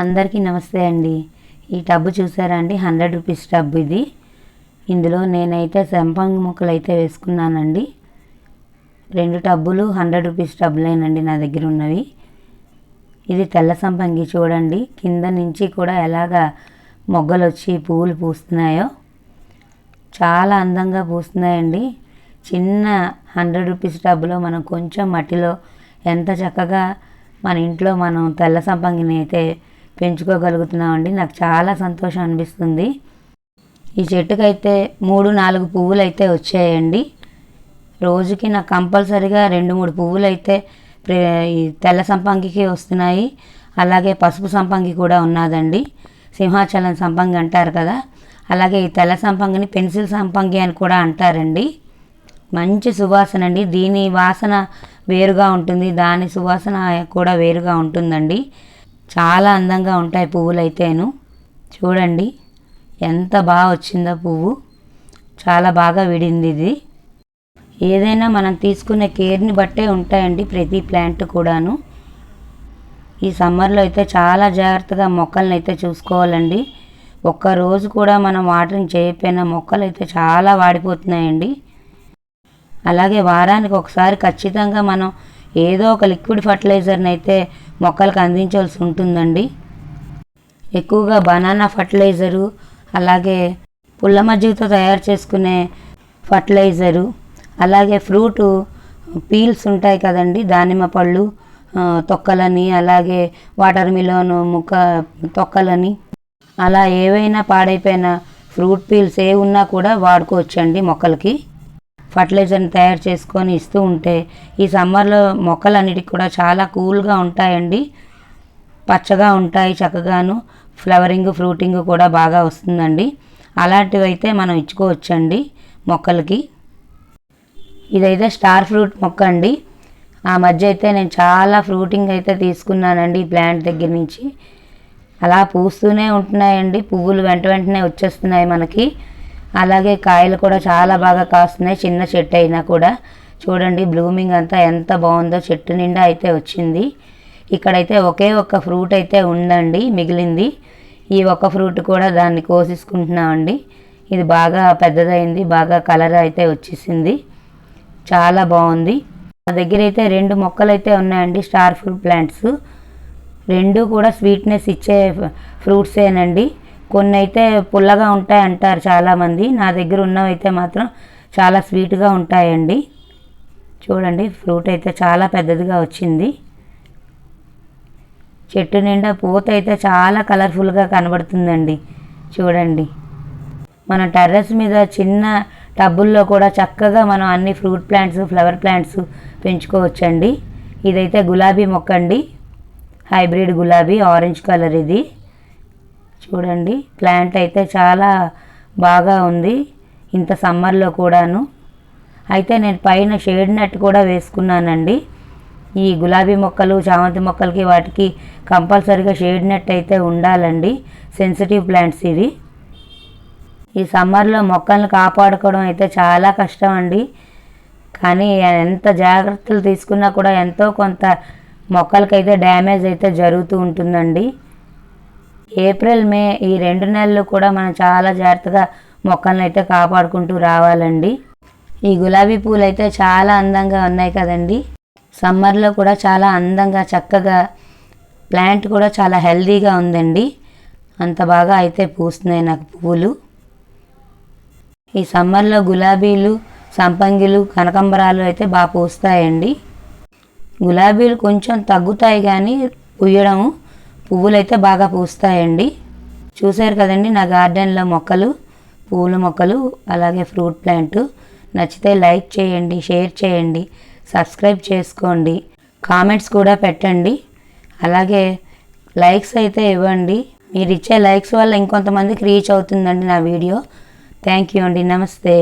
అందరికీ నమస్తే అండి. ఈ టబ్బు చూసారా అండి? హండ్రెడ్ రూపీస్ టబ్బు ఇది. ఇందులో నేనైతే సంపంగి ముక్కలు అయితే వేసుకున్నానండి. రెండు టబ్బులు హండ్రెడ్ రూపీస్ టబ్బులేనండి నా దగ్గర ఉన్నవి. ఇది తెల్ల సంపంగి చూడండి. కింద నుంచి కూడా ఎలాగా మొగ్గలు వచ్చి పువ్వులు పూస్తున్నాయో చాలా అందంగా పూస్తున్నాయండి. చిన్న హండ్రెడ్ రూపీస్ టబ్బులో మనం కొంచెం మట్టిలో ఎంత చక్కగా మన ఇంట్లో మనం తెల్ల సంపంగిని అయితే పెంచుకోగలుగుతున్నామండి. నాకు చాలా సంతోషం అనిపిస్తుంది. ఈ చెట్టుకైతే మూడు నాలుగు పువ్వులు అయితే వచ్చాయండి. రోజుకి నాకు కంపల్సరిగా రెండు మూడు పువ్వులు అయితే ఈ తెల్ల సంపంగికి వస్తున్నాయి. అలాగే పసుపు సంపంగి కూడా ఉన్నదండి. సింహాచలం సంపంగి అంటారు కదా. అలాగే ఈ తెల్ల సంపంగిని పెన్సిల్ సంపంగి అని కూడా అంటారండి. మంచి సువాసన అండి దీని వాసన వేరుగా ఉంటుంది. దాని సువాసన కూడా వేరుగా ఉంటుందండి. చాలా అందంగా ఉంటాయి పువ్వులు అయితేను చూడండి ఎంత బాగా వచ్చిందో పువ్వు. చాలా బాగా విడింది ఇది. ఏదైనా మనం తీసుకునే కేర్ని బట్టే ఉంటాయండి ప్రతి ప్లాంట్ కూడాను. ఈ సమ్మర్లో అయితే చాలా జాగ్రత్తగా మొక్కలను అయితే చూసుకోవాలండి ఒక్కరోజు కూడా మనం వాటరింగ్ చేయకపోయినా మొక్కలు అయితే చాలా వాడిపోతున్నాయండి. అలాగే వారానికి ఒకసారి ఖచ్చితంగా మనం ఏదో ఒక లిక్విడ్ ఫర్టిలైజర్ని అయితే మొక్కలకు అందించాల్సి ఉంటుందండి. ఎక్కువగా బనానా ఫర్టిలైజరు అలాగే పుల్ల మజ్జిగతో తయారు చేసుకునే ఫర్టిలైజరు అలాగే ఫ్రూటు పీల్స్ ఉంటాయి కదండి దానిమ్మ పళ్ళు తొక్కలని అలాగే వాటర్ మిలోన్ ముక్క తొక్కలని అలా ఏవైనా పాడైపోయిన ఫ్రూట్ పీల్స్ ఏ ఉన్నా కూడా వాడుకోవచ్చండి మొక్కలకి. ఫర్టిలైజర్ని తయారు చేసుకొని ఇస్తూ ఉంటే ఈ సమ్మర్లో మొక్కలు అన్నిటికి కూడా చాలా కూల్గా ఉంటాయండి. పచ్చగా ఉంటాయి చక్కగాను. ఫ్లవరింగ్ ఫ్రూటింగ్ కూడా బాగా వస్తుందండి. అలాంటివి అయితే మనం ఇచ్చుకోవచ్చండి మొక్కలకి. ఇదైతే స్టార్ ఫ్రూట్ మొక్క అండి. ఆ మధ్య అయితే నేను చాలా ఫ్రూటింగ్ అయితే తీసుకున్నానండి ఈ ప్లాంట్ దగ్గర నుంచి. అలా పూస్తూనే ఉంటున్నాయండి. పువ్వులు వెంట వెంటనే వచ్చేస్తున్నాయి మనకి. అలాగే కాయలు కూడా చాలా బాగా కాస్తున్నాయి. చిన్న చెట్టు అయినా కూడా. చూడండి బ్లూమింగ్ అంతా ఎంత బాగుందో. చెట్టు నిండా అయితే వచ్చింది. ఇక్కడైతే ఒకే ఒక్క ఫ్రూట్ అయితే ఉందండి మిగిలింది. ఈ ఒక్క ఫ్రూట్ కూడా దాన్ని కోసేసుకుంటున్నామండి. ఇది బాగా పెద్దదైంది బాగా కలర్ అయితే వచ్చేసింది. చాలా బాగుంది. మా దగ్గర అయితే రెండు మొక్కలు అయితే ఉన్నాయండి స్టార్ ఫ్రూట్ ప్లాంట్స్. రెండు కూడా స్వీట్నెస్ ఇచ్చే ఫ్రూట్సేనండి. కొన్ని అయితే పుల్లగా ఉంటాయి అంటారు చాలామంది. నా దగ్గర ఉన్నవైతే మాత్రం చాలా స్వీట్గా ఉంటాయండి. చూడండి ఫ్రూట్ అయితే చాలా పెద్దదిగా వచ్చింది. చెట్టు నిండా పూత అయితే చాలా కలర్ఫుల్గా కనబడుతుందండి. చూడండి. మన టెర్రస్ మీద చిన్న టబ్బుల్లో కూడా చక్కగా మనం అన్ని ఫ్రూట్ ప్లాంట్స్ ఫ్లవర్ ప్లాంట్స్ పెంచుకోవచ్చండి. ఇదైతే గులాబీ మొక్క అండి హైబ్రిడ్ గులాబీ ఆరెంజ్ కలర్ ఇది. చూడండి ప్లాంట్ అయితే చాలా బాగా ఉంది ఇంత సమ్మర్లో కూడాను. అయితే నేను పైన షేడ్ నెట్ కూడా వేసుకున్నానండి. ఈ గులాబీ మొక్కలు చామంతి మొక్కలకి వాటికి కంపల్సరీగా షేడ్ నెట్ అయితే ఉండాలండి. సెన్సిటివ్ ప్లాంట్స్ ఇవి. ఈ సమ్మర్లో మొక్కలను కాపాడుకోవడం అయితే చాలా కష్టం అండి కానీ ఎంత జాగ్రత్తలు తీసుకున్నా కూడా ఎంతో కొంత మొక్కలకైతే డ్యామేజ్ అయితే జరుగుతూ ఉంటుందండి. ఏప్రిల్ మే ఈ రెండు నెలలు కూడా మనం చాలా జాగ్రత్తగా మొక్కలను అయితే కాపాడుకుంటూ రావాలండి. ఈ గులాబీ పూలు అయితే చాలా అందంగా ఉన్నాయి కదండి. సమ్మర్లో కూడా చాలా అందంగా చక్కగా ప్లాంట్ కూడా చాలా హెల్దీగా ఉందండి. అంత బాగా అయితే పూస్తున్నాయి నాకు పువ్వులు ఈ సమ్మర్లో గులాబీలు సంపంగిలు కనకంబరాలు అయితే బాగా పూస్తాయండి. గులాబీలు కొంచెం తగ్గుతాయి కానీ పుయ్యడము పువ్వులైతే బాగా పూస్తాయండి. చూశారు కదండి నా గార్డెన్లో మొక్కలు పూల మొక్కలు అలాగే ఫ్రూట్ ప్లాంట్. నచ్చితే లైక్ చేయండి షేర్ చేయండి సబ్స్క్రైబ్ చేసుకోండి. కామెంట్స్ కూడా పెట్టండి. అలాగే లైక్స్ అయితే ఇవ్వండి. మీరు ఇచ్చే లైక్స్ వల్ల ఇంకొంతమందికి రీచ్ అవుతుందండి నా వీడియో. థ్యాంక్ యూ అండి. నమస్తే.